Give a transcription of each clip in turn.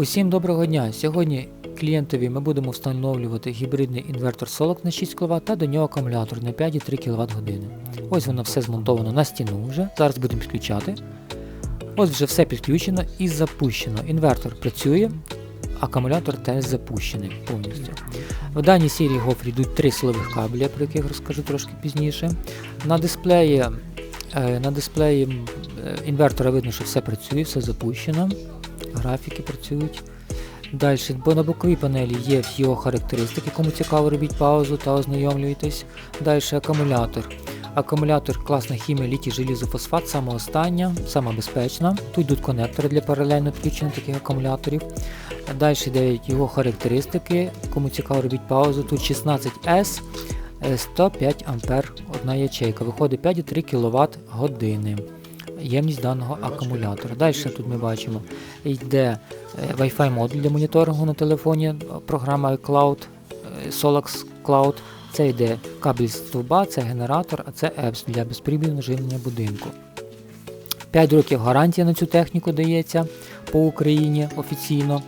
Усім доброго дня! Сьогодні клієнтові ми будемо встановлювати гібридний інвертор Solok на 6 кВт та до нього акумулятор на 5,3 кВт години. Ось воно все змонтовано на стіну вже. Зараз будемо підключати. Ось вже все підключено і запущено. Інвертор працює, акумулятор теж запущений повністю. В даній серії гофрі йдуть три силових кабеля, про яких розкажу трошки пізніше. На дисплеї, е, на дисплеї е, інвертора видно, що все працює, все запущено. Графіки працюють. Далі, бо на боковій панелі є його характеристики, кому цікаво, робіть паузу та ознайомлюйтесь. Далі акумулятор. Акумулятор класна хімія літій желізофосфат, саме остання, сама безпечна. Тут йдуть конектори для паралельно підключення таких акумуляторів. Далі йдуть його характеристики, кому цікаво, робіть паузу. Тут 16S, е, 105 А одна ячейка. Виходить 5,3 кВт години. Ємність даного акумулятора. Далі тут ми бачимо, йде е, Wi-Fi модуль для моніторингу на телефоні, програма iCloud, е, Solax Cloud. Це йде кабель стовба, це генератор, а це EPS для безперебійного живлення будинку. 5 років гарантія на цю техніку дається по Україні офіційно.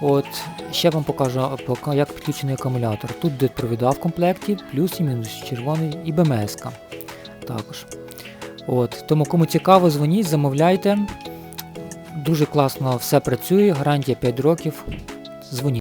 От, ще вам покажу, як підключений акумулятор. Тут йде провіда в комплекті, плюс і мінус червоний і БМС. також. От, тому кому цікаво, дзвоніть, замовляйте. Дуже класно все працює, гарантія 5 років. Дзвоніть.